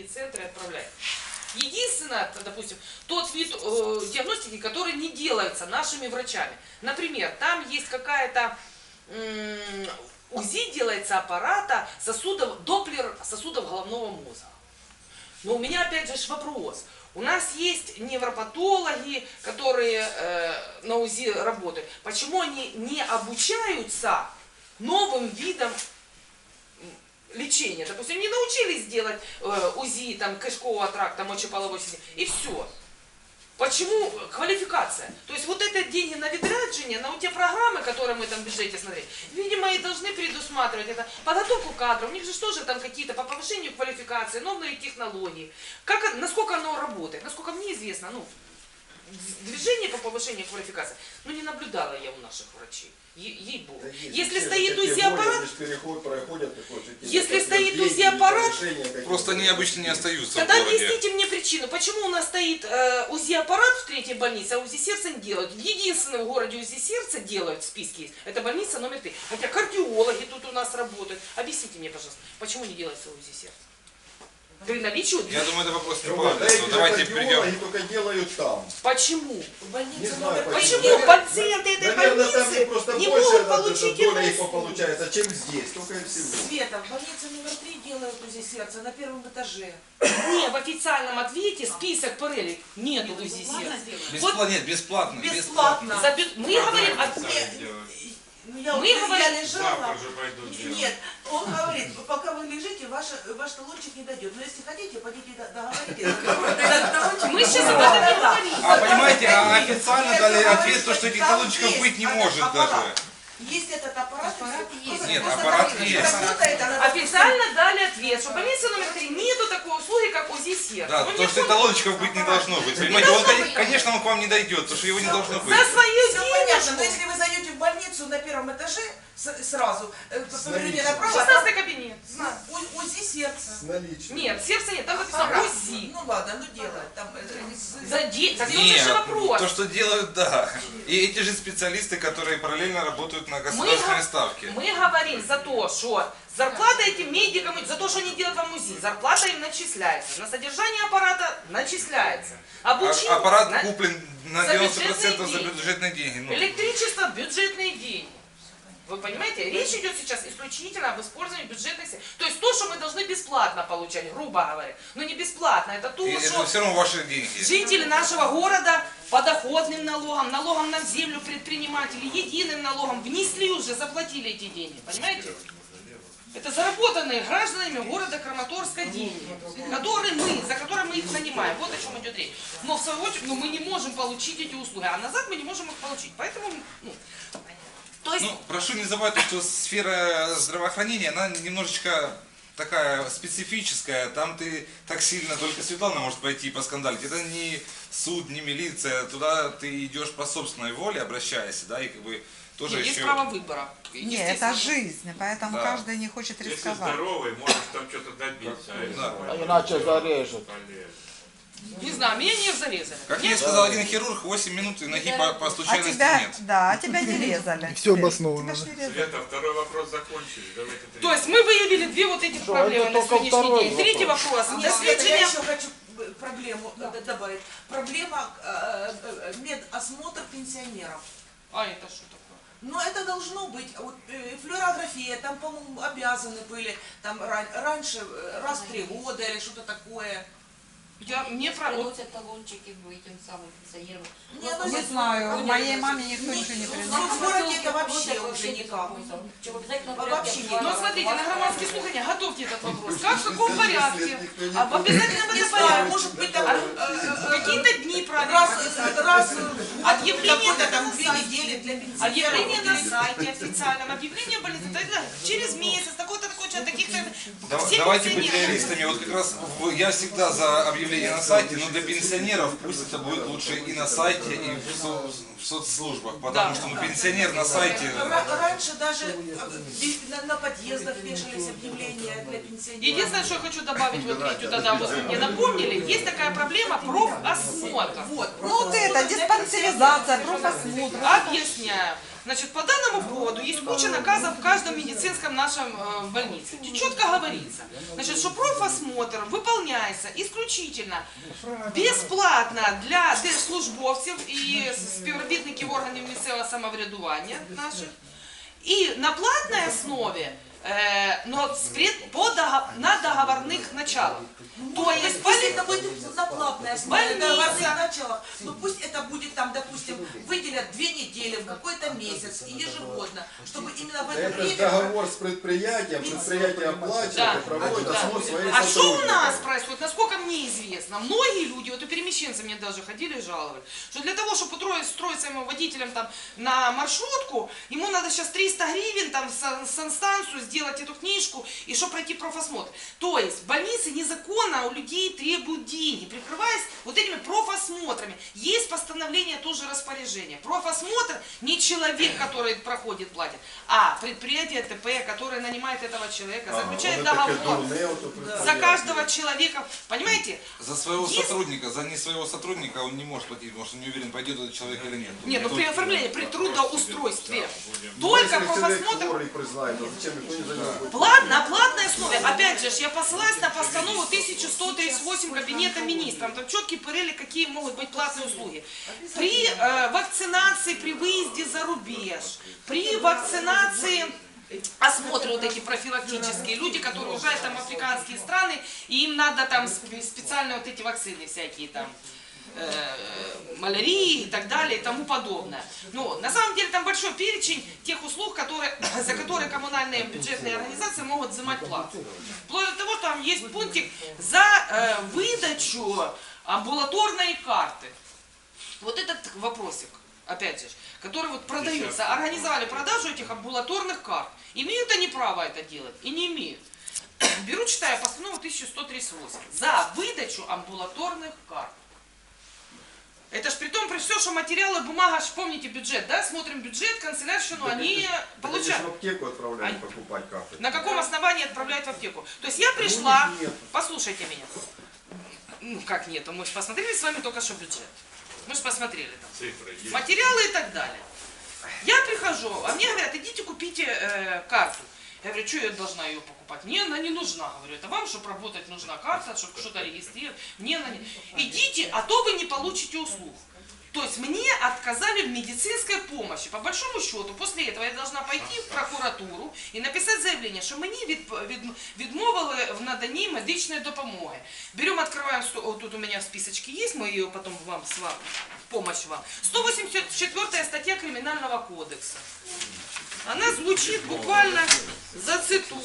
диагностические центры отправляют. Единственное, допустим, тот вид э, диагностики, который не делается нашими врачами. Например, там есть какая-то м, УЗИ делается аппарата сосудов, доплер сосудов головного мозга. Но у меня опять же вопрос. У нас есть невропатологи, которые э, на УЗИ работают. Почему они не обучаются новым видам лечения? Допустим, не научились делать э, УЗИ там, кишкового тракта, мочеполовой системы, и все. Почему квалификация? То есть вот это деньги на відрядження, на те программы, которые мы там в бюджете смотрели, видимо, и должны предусматривать это подготовку кадров. У них же тоже там какие-то по повышению квалификации, новые технологии. Как, насколько оно работает? Насколько мне известно, ну, движение по повышению квалификации, ну, не наблюдала я у наших врачей. Ей-богу. Да Если все стоит УЗИ-аппарат, Если стоит УЗИ-аппарат. Просто они обычно не остаются Тогда объясните мне причину, почему у нас стоит э, УЗИ-аппарат в третьей больнице, а УЗИ сердца не делают. Единственное в городе УЗИ сердца делают, в списке есть, это больница номер три. Хотя кардиологи тут у нас работают. Объясните мне, пожалуйста, почему не делается УЗИ сердца? При наличии... Я думаю, это вопрос не по адресу. Давайте перейдем. только делают там. Почему? Не знаю Почему Наверное, пациенты этой Наверное, там больницы просто не больше могут получить доля их получается, чем здесь, только и всего. Света, в больнице номер три делают УЗИ сердца на первом этаже. Не, в официальном ответе список перелик нету УЗИ сердца. Бесплатно, нет, бесплатно. Бесплатно. Мы говорим. Ну, я, Мы я говорим- лежала. Нет, он говорит, пока вы лежите, ваш, ваш талончик не дойдет. Но если хотите, пойдите до- договоритесь. Мы сейчас об этом не говорим. А понимаете, а официально дали ответ, то, что этих талончиков быть не может даже. Есть этот аппарат. Аппарат есть. Нет, аппарат есть. Официально дали ответ, что в больнице номер три нету такой услуги, как УЗИ сердца. Да, Ну, то, что понял. талончиков быть не должно быть. Понимаете, он, кон- конечно, он к вам не дойдет, потому что его не должно быть. За свою Все понятно, но денежку. если вы больницу на первом этаже сразу, э, наличием. направо, там 16 кабинет. Знаю. У- УЗИ сердца. С наличием. Нет, сердца нет, там написано Аппарат. УЗИ. Ну ладно, ну делай. Там, За де... Так Нет, же вопрос. то, что делают, да. И эти же специалисты, которые параллельно работают на государственной го- ставке. Мы говорим за то, что зарплата этим медикам, за то, что они делают вам УЗИ, зарплата им начисляется. На содержание аппарата начисляется. А- Обучение. аппарат на- куплен на за 90% за бюджетные бюджетные деньги. Ну, Электричество, бюджетные деньги. Вы понимаете? Речь идет сейчас исключительно об использовании бюджетных средств. То есть то, что мы должны бесплатно получать, грубо говоря. Но не бесплатно, это то, и что это все равно ваши деньги. жители нашего города подоходным налогом, налогом на землю предприниматели, единым налогом внесли уже, заплатили эти деньги. Понимаете? Это заработанные гражданами города Краматорска деньги, которые мы, за которые мы их нанимаем. Вот о чем идет речь. Но в свою очередь ну, мы не можем получить эти услуги, а назад мы не можем их получить. Поэтому, ну, то есть, Ну, прошу не забывать, что сфера здравоохранения, она немножечко такая специфическая. Там ты так сильно, только Светлана может пойти и поскандалить. Это не суд, не милиция. Туда ты идешь по собственной воле, обращаясь, да, и как бы тоже есть еще... право выбора. Нет, это жизнь, поэтому Да. каждый не хочет Если рисковать. здоровый, можешь там что-то добиться. а если Да. больной, Иначе зарежут. Не знаю, меня не зарезали. Как мне сказал один хирург, 8 минут и ноги по, по А случайности тебя, нет. да, а тебя не резали. Все обосновано. Света, второй вопрос закончили. Давайте. То есть мы выявили две вот этих Что, проблемы на сегодняшний день. Третий вопрос. Нет, Света, я еще хочу э, проблему э, добавить. Проблема э, медосмотр пенсионеров. А это что такое? Но это должно быть, вот, э, флюорография, там, по-моему, обязаны были, там, ран- раньше, раз в три года или что-то такое. Я, мне про... ну, Приносят талончики этим самым пенсионерам. Не, ну, Не знаю, моей маме никто Ну, ничего не ну, приносит. в городе это вообще уже никак. Вообще никак. Но смотрите, на громадские слухания готовьте этот вопрос. Как, в каком порядке? А в обязательном это порядке. может быть, там, А, э, э, Какие-то дни правильно. раз, Объявление на там две сайте. недели для пенсионеров. Объявление на сайте официальном, объявление тогда через месяц, такой-то, такой-то, таких-то... Давайте быть реалистами. Вот как раз я всегда за объявление на сайте, но для пенсионеров пусть это будет лучше и на сайте, и в, со- в соцслужбах. Потому Да. что ну, пенсионер на сайте... Ра- Раньше даже э, на, на подъездах вешались объявления для пенсионеров. Единственное, что я хочу добавить, вот третью тогда, вот вы мне напомнили, есть такая проблема профосмотр. Вот, Ну вот это, диспансеризация, профосмотр. Объясняю. Значит, по данному поводу есть куча наказов в каждом медицинском нашем э, больнице, где четко говорится, значит, что профосмотр выполняется приймається исключительно безплатно для держслужбовців і співробітників органів місцевого самоврядування наших. И на платной основе, э, но с пред- по дого- на договорных началах. То есть Пусть это будет на платной основе, на началах. Но пусть это будет там, допустим, выделят две недели в какой-то месяц и ежегодно, чтобы именно в это Это время... договор с предприятием, предприятие оплачивает Да. и проводит Да. осмотр своих А что у нас происходит? Насколько мне известно, многие люди, вот и перемещенцы мне даже ходили и жаловались, что для того, чтобы устроить, строить своим водителем там на маршрутку, ему надо сейчас 300 гривен там санстанцию сделать эту книжку и чтобы пройти профосмотр. То есть больницы незаконно у людей требуют деньги, прикрываясь вот этими профосмотрами. Есть постановление тоже распоряжения. Профосмотр не человек, который проходит, платит, а предприятие ТП, которое нанимает этого человека, Ага, заключает вот это договор вот это за каждого человека. Понимаете? За своего Есть- сотрудника, за не своего сотрудника он не может платить, потому что не уверен, пойдет этот человек или нет. Нет, ну при оформлении, при трудоустройстве. Ну, Только человек профосмотр хворый признает, то зачем никто не за него будет Плат, на платной основе, опять же, я посылаюсь на постанову 1138 Кабинета Министров. Там четкий перелик, какие могут быть платные услуги. При э, вакцинации, при выезде за рубеж, при вакцинации осмотры вот эти профилактические, люди, которые уезжают там в африканские страны, и им надо там сп- специальные вот эти вакцины всякие там э, малярии и так далее и тому подобное. Ну, на самом деле там большой перечень тех услуг, которые, за которые коммунальные бюджетные организации могут взимать плату. Вплоть там есть пунктик за э, выдачу амбулаторной карты. Вот этот вопросик, опять же, который вот продается, организовали продажу этих амбулаторных карт. Имеют они право это делать и не имеют. Беру, читаю постанову 1138 за выдачу амбулаторных карт. Это ж при том, при все, что материалы, бумага, ж помните бюджет, да? Смотрим бюджет, канцелярщину, они Так они получают. же в аптеку отправляли Они- покупать карты. На каком основании отправляют в аптеку? То есть я пришла, Ну, нет. послушайте меня. Ну как нет, мы же посмотрели с вами только что бюджет. Мы же посмотрели там. Цифры есть. Материалы и так далее. Я прихожу, а мне говорят, идите купите э, карту. Я говорю, что я должна ее покупать? Мне она не нужна. Говорю, это вам, чтобы работать, нужна карта, чтобы что-то регистрировать. Мне она не... Идите, а то вы не получите услуг. То есть мне отказали в медицинской помощи. По большому счету, после этого я должна пойти в прокуратуру і написати заявлення, що мені від, від, відмовили в наданні медичної допомоги. Берем, открываем, сто- вот тут у меня в списочке есть, мы ее потом вам, с вам, в помощь вам. 184 статья Криминального кодекса. Она звучит буквально, зацитую.